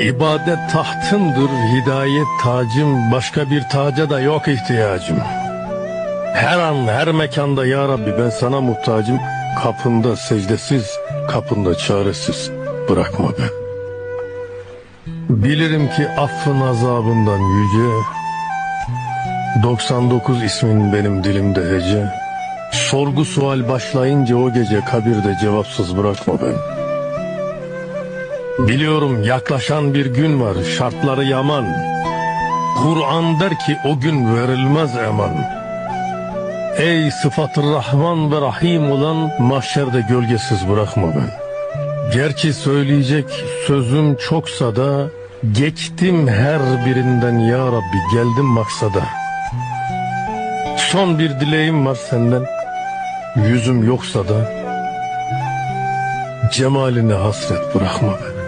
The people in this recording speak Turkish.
İbadet tahtındır, hidayet tacım, başka bir taca da yok ihtiyacım. Her an, her mekanda ya Rabbi ben sana muhtacım. Kapında secdesiz, kapında çaresiz bırakma ben. Bilirim ki affın azabından yüce, 99 ismin benim dilimde hece. Sorgu sual başlayınca o gece kabirde cevapsız bırakma beni. Biliyorum yaklaşan bir gün var şartları yaman. Kur'an der ki o gün verilmez eman. Ey sıfatı Rahman ve Rahim olan mahşerde gölgesiz bırakma ben. Gerçi söyleyecek sözüm çoksa da geçtim her birinden ya Rabbi geldim maksada. Son bir dileğim var senden. Yüzüm yoksa da cemaline hasret bırakma beni.